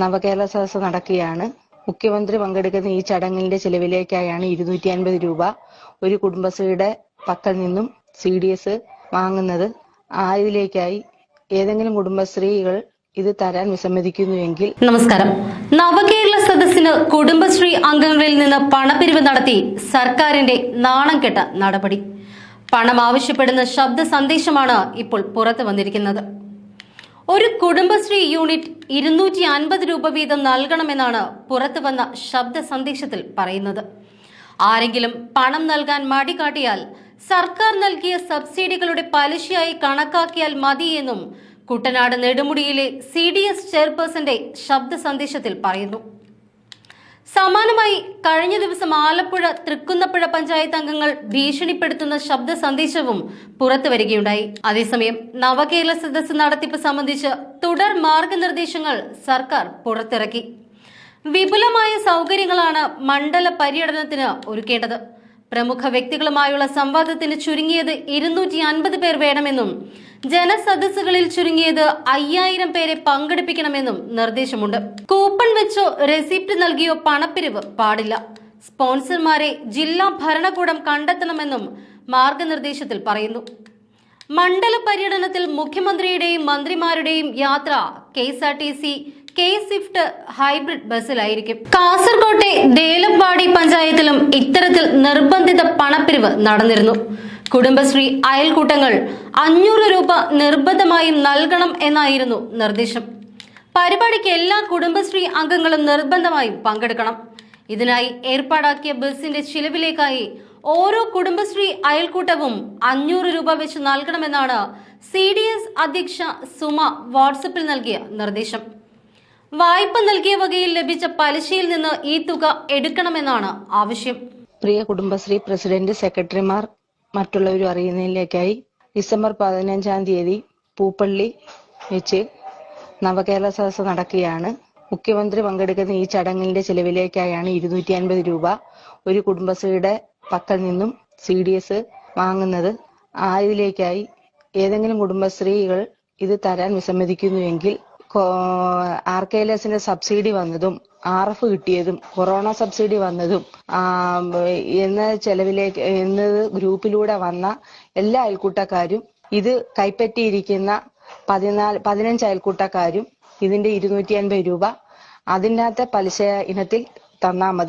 നവകേരള സദസ് നടക്കുകയാണ്. മുഖ്യമന്ത്രി പങ്കെടുക്കുന്ന ഈ ചടങ്ങിന്റെ ചെലവിലേക്കായാണ് ഇരുന്നൂറ്റി അൻപത് രൂപ ഒരു കുടുംബശ്രീയുടെ പക്കൽ നിന്നും സി ഡി എസ് വാങ്ങുന്നത്. ആയതിലേക്കായി ഏതെങ്കിലും കുടുംബശ്രീകൾ ഇത് തരാൻ വിസമ്മതിക്കുന്നുവെങ്കിൽ നമസ്കാരം. നവകേരള സദസ്സിന് കുടുംബശ്രീ അംഗങ്ങളിൽ നിന്ന് പണപ്പിരിവ് നടത്തി സർക്കാരിന്റെ നാണം കെട്ട നടപടി. പണം ആവശ്യപ്പെടുന്ന ശബ്ദ സന്ദേശമാണ് ഇപ്പോൾ പുറത്തു വന്നിരിക്കുന്നത്. ഒരു കുടുംബശ്രീ യൂണിറ്റ് ഇരുന്നൂറ്റി അൻപത് രൂപ വീതം നൽകണമെന്നാണ് പുറത്തു വന്ന ശബ്ദ സന്ദേശത്തിൽ പറയുന്നത്. ആരെങ്കിലും പണം നൽകാൻ മടി കാട്ടിയാൽ സർക്കാർ നൽകിയ സബ്സിഡികളുടെ പലിശയായി കണക്കാക്കിയാൽ മതിയെന്നും കുട്ടനാട് നെടുമുടിയിലെ സി ഡി എസ് ചെയർപേഴ്സന്റെ ശബ്ദ സന്ദേശത്തിൽ പറയുന്നു. സമാനമായി കഴിഞ്ഞ ദിവസം ആലപ്പുഴ തൃക്കുന്നപ്പുഴ പഞ്ചായത്ത് അംഗങ്ങൾ ഭീഷണിപ്പെടുത്തുന്ന ശബ്ദ സന്ദേശവും പുറത്തു വരികയുണ്ടായി. അതേസമയം നവകേരള സദസ് നടത്തിപ്പ് സംബന്ധിച്ച് തുടർ മാർഗനിർദ്ദേശങ്ങൾ സർക്കാർ പുറത്തിറക്കി. വിപുലമായ സൗകര്യങ്ങളാണ് മണ്ഡല പര്യടനത്തിന് ഒരുക്കേണ്ടത്. പ്രമുഖ വ്യക്തികളുമായുള്ള സംവാദത്തിന് ചുരുങ്ങിയത് ഇരുന്നൂറ്റി അൻപത് പേർ വേണമെന്നും ജനസദസ്സുകളിൽ ചുരുങ്ങിയത് അയ്യായിരം പേരെ പങ്കെടുപ്പിക്കണമെന്നും നിർദ്ദേശമുണ്ട്. കൂപ്പൺ വെച്ചോ റെസിപ്റ്റ് നൽകിയോ പണപ്പിരിവ് പാടില്ല. സ്പോൺസർമാരെ ജില്ലാ ഭരണകൂടം കണ്ടെത്തണമെന്നും മാർഗനിർദ്ദേശത്തിൽ പറയുന്നു. മണ്ഡല പര്യടനത്തിൽ മുഖ്യമന്ത്രിയുടെയും മന്ത്രിമാരുടെയും യാത്ര K S R T C K swift hybrid ബസ്സിലായിരിക്കും. കാസർകോട്ടെ ദേലപ്പാടി പഞ്ചായത്തിലും ഇത്തരത്തിൽ നിർബന്ധിത പണപ്പിരിവ് നടന്നിരുന്നു. കുടുംബശ്രീ അയൽക്കൂട്ടങ്ങൾ അഞ്ഞൂറ് രൂപ നിർബന്ധമായും നൽകണം എന്നായിരുന്നു നിർദ്ദേശം. പരിപാടിക്ക് എല്ലാ കുടുംബശ്രീ അംഗങ്ങളും നിർബന്ധമായും പങ്കെടുക്കണം. ഇതിനായി ഏർപ്പാടാക്കിയ ബസിന്റെ ചിലവിലേക്കായി ഓരോ കുടുംബശ്രീ അയൽക്കൂട്ടവും അഞ്ഞൂറ് രൂപ വെച്ച് നൽകണമെന്നാണ് സി ഡി എസ് അധ്യക്ഷ സുമ വാട്സപ്പിൽ നൽകിയ നിർദ്ദേശം. വായ്പ നൽകിയ വകയിൽ ലഭിച്ച പലിശയിൽ നിന്ന് ഈ തുക എടുക്കണമെന്നാണ് ആവശ്യം. പ്രിയ കുടുംബശ്രീ പ്രസിഡന്റ് സെക്രട്ടറിമാർ മറ്റുള്ളവരും അറിയുന്നതിലേക്കായി ഡിസംബർ പതിനഞ്ചാം തീയതി പൂപ്പള്ളി വെച്ച് നവകേരള സദസ് നടക്കുകയാണ്. മുഖ്യമന്ത്രി പങ്കെടുക്കുന്ന ഈ ചടങ്ങിന്റെ ചെലവിലേക്കായാണ് ഇരുന്നൂറ്റി അൻപത് രൂപ ഒരു കുടുംബശ്രീയുടെ പക്കൽ നിന്നും സി ഡി എസ് വാങ്ങുന്നത്. ആയതിലേക്കായി ഏതെങ്കിലും കുടുംബശ്രീകൾ ഇത് തരാൻ വിസമ്മതിക്കുന്നുവെങ്കിൽ ആർ കെ എൽ എസിന്റെ സബ്സിഡി വന്നതും ആർ എഫ് കിട്ടിയതും കൊറോണ സബ്സിഡി വന്നതും എന്ന ചെലവിലേക്ക് എന്നത് ഗ്രൂപ്പിലൂടെ വന്ന എല്ലാ അയൽക്കൂട്ടക്കാരും ഇത് കൈപ്പറ്റിയിരിക്കുന്ന പതിനാല് പതിനഞ്ച് അയൽക്കൂട്ടക്കാരും ഇതിന്റെ ഇരുന്നൂറ്റി അൻപത് രൂപ അതിന്റെ അകത്തെ പലിശ ഇനത്തിൽ തന്നാൽ മതി.